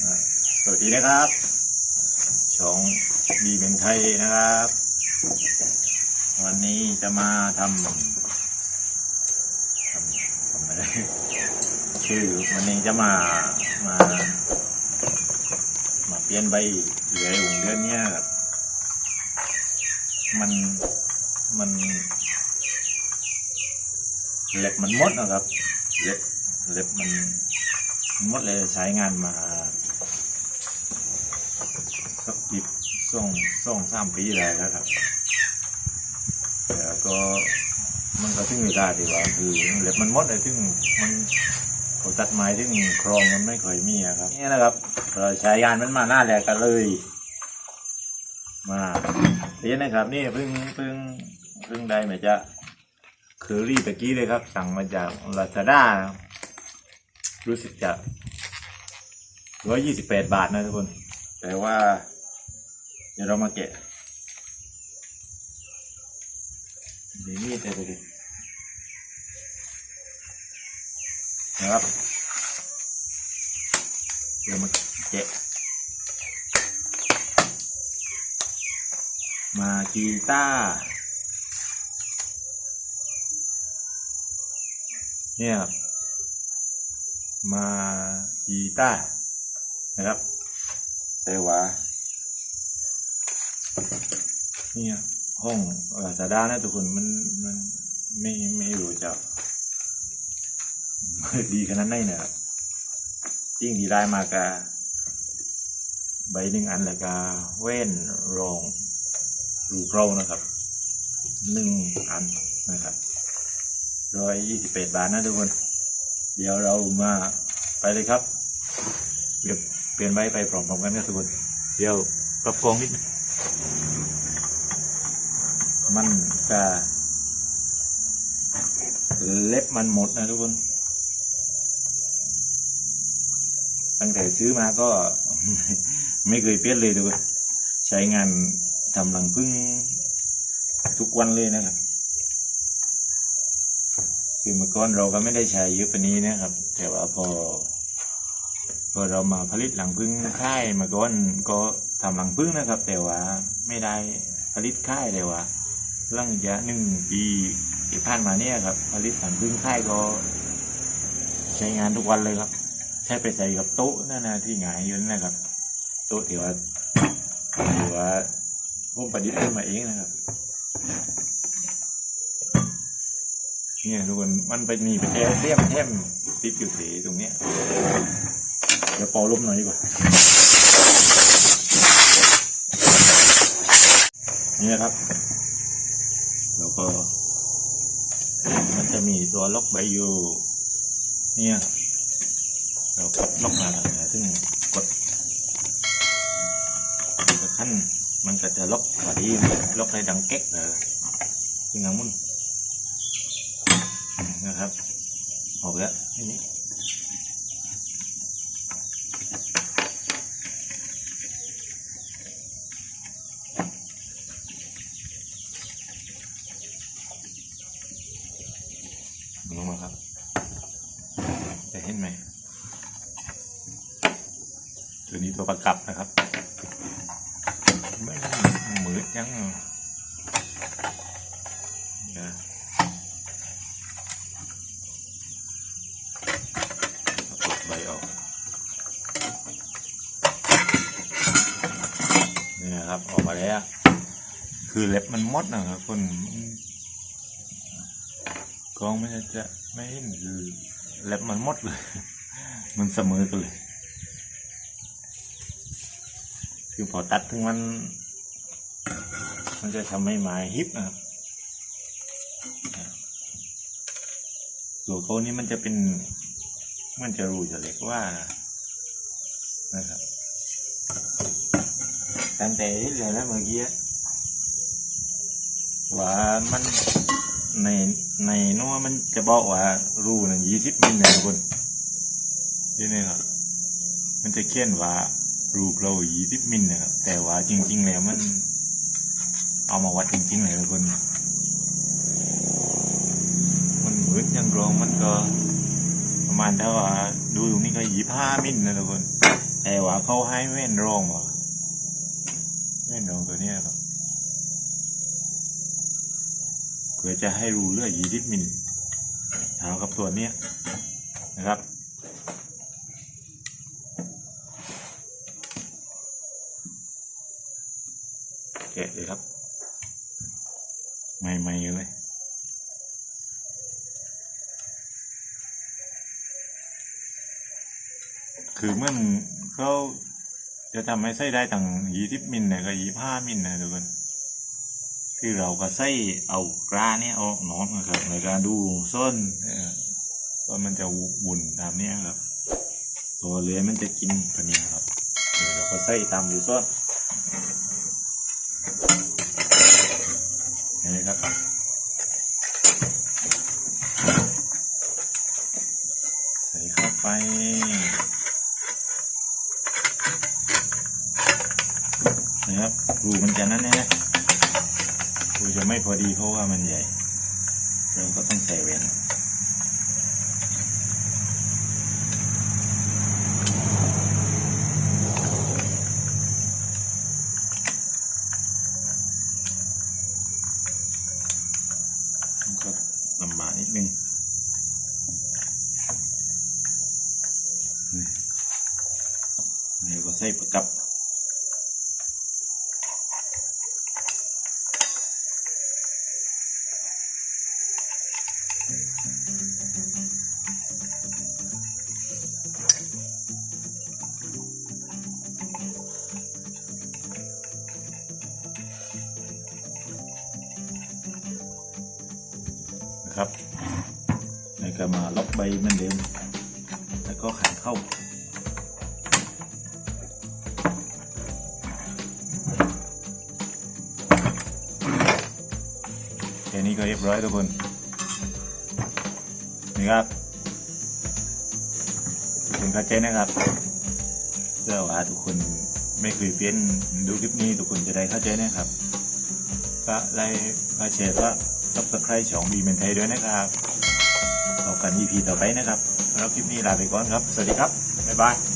สวัสดีนะครับช่องดีเป็นไทยนะครับ วันนี้จะมาทำทำทำอะไรชื่อวันนี้จะมามา มาเปลี่ยนใบเหลืออยู่เดือนเนี้ยครับมันมันเล็บมันมดนะครับเล็บเล็บมันมดเลยใช้งานมา สักปีส่งส่งสามปีแล้วนะครับแล้วก็มันก็ถึงเวลาที่ว่าคือเล็บมันหมดเลยถึงมันเขาตัดไม้ถึงครองมันไม่ค่อยมีอะครับนี่นะครับเราใช้งานมันมาหน้าแรกกันเลย มาเรียนนะครับ นี่เพิ่งเพิ่งเพิ่งได้มาจากเคอรี่ตะกี้เลยครับ สั่งมาจากลาซาด้ารู้สึกจะร้อยยี่สิบแปดบาทนะทุกคน แต่ว่าเดี๋ยวเรามาแกะดีมีดเลยดูดินะครับ เดี๋ยวมาแกะ มากีตาร์เนี่ยครับมากีตาร์นะครับแต่ว่า เนี่ย ห้องลาซาด้านะทุกคนมันมันไม่ไม่รู้จะดีขนาดไหนนะครับยิ่งดีได้มากะใบหนึ่งอันแล้วก็เว้นรองรูปเรานะครับหนึ่งอันนะครับร้อยยี่สิบแปดบาทนะทุกคน เดี๋ยวเรามาไปเลยครับเปลี่ยนเปลี่ยนใบไปพร้อมๆกันครับทุกคน เดี๋ยวปรับกองนิดนึง มันจะเล็บมันหมดนะทุกคน ตั้งแต่ซื้อมาก็ ไม่เคยเปลี่ยนเลยทุกคน ใช้งานทำรังพึ่งทุกวันเลยนะครับ คือเมื่อก่อนเราก็ไม่ได้ใช้เยอะปานนี้นะครับ แต่ว่าพอ พอเรามาผลิตหลังพึ่งค่ายเมื่อก่อนก็ทำหลังพึ่งนะครับ แต่ว่าไม่ได้ผลิตค่ายเลยว่า หลังจากหนึ่งปีที่ผ่านมาเนี่ยครับผลิตหลังพึ่งค่ายก็ ใช้งานทุกวันเลยครับ ใช้ไปใส่กับโต๊ะนั่นนะที่หงายอยู่นั่นนะครับ โต๊ะที่ว่าที่ว่าผมประดิษฐ์ขึ้นมาเองนะครับเนี่ยทุกคนมันไปมีไปแทมเทียมแทมติดอยู่ที่ตรงเนี้ยเดี๋ยวป่าลมหน่อยดีกว่านี่นะครับ แล้วก็ มันจะมีตัวล็อกใบอยู่ เนี่ย เรากดล็อกมาทางไหนซึ่งกดกดขั้นมันก็จะล็อกพอดีล็อกในดังเก๊กเลยซึ่งงังมุนนะครับออกแล้วทีนี้ลงมาครับ จะเห็นไหม ตัวนี้ตัว ประกับนะครับไม่มืดยังออกนี่นะครับออกมาแล้ว คือเล็บมันมดนะครับคนกล้องไม่จะไม่เห็นคือเล็บมันมดเลย มันเสมอกันเลย คือพอตัดถึงมัน มันจะทำให้ไม้ฮิปนะครับส่วนเขานี้มันจะเป็น มันจะรูจะเล็กว่านะครับตั้งแต่ที่เลยแล้วเมื่อกี้ว่ามันในในนู้นมันจะบอกว่ารูนั้นยี่สิบมิลนะทุกคนที่นี่ครับมันจะเขียนว่า รูปเรายี่สิบมิลนะครับ แต่ว่าจริง ๆ แล้วมัน เอามาวัดจริงๆเลยทุกคน มันเหมือนยังรองมันก็ ประมาณถ้าว่าดูตรงนี้ก็ยี่ห้ามิลนะทุกคนแต่ว่าเขาให้แว่นรองว่ะแว่นรองตัวเนี้ยครับเพื่อจะให้รู้เลือดยีดิบมิลเท่ากับตัวเนี้ยนะครับ กะเลยครับ ใหม่ๆเลยคือเมื่อเขาจะทำให้ไส้ได้ตั้งยี่สิบมิลเนี่ยก็ยี่ห้ามิลนะทุกคนคือเราก็ใส่เอากราเนี่ยออกหนอนนะครับในการดูส้นเออว่ามันจะบุ่นตามเนี้ยครับ ตัวเลื้อยมันจะกินพันนี้ครับเราก็ใส่ตามอยู่ส้น นไหมครับใส่เข้าไปนะครับรูมันจะนั่นนะรูจะไม่พอดีเพราะว่ามันใหญ่เราก็ต้องใส่เว้น มันก็ลำบากนิดนึงเดี๋ยวก็ใส่ประกับ นะครับแล้วก็มาล็อกใบเหมือนเดิม แล้วก็ขันเข้า แค่นี้ก็เรียบร้อยทุกคน นี่ครับทุกคนเข้าใจนะครับเพื่อว่าทุกคนไม่เคยเปลี่ยนดูคลิปนี้ทุกคนจะได้เข้าใจนะครับ ก็ไลค์ก็แชร์ก็ ซับสไครต์ช่องบีเมนไทยด้วยนะครับเอากัน EP ต่อไปนะครับแล้วคลิปนี้ลาไปก่อนครับ สวัสดีครับ บ๊ายบาย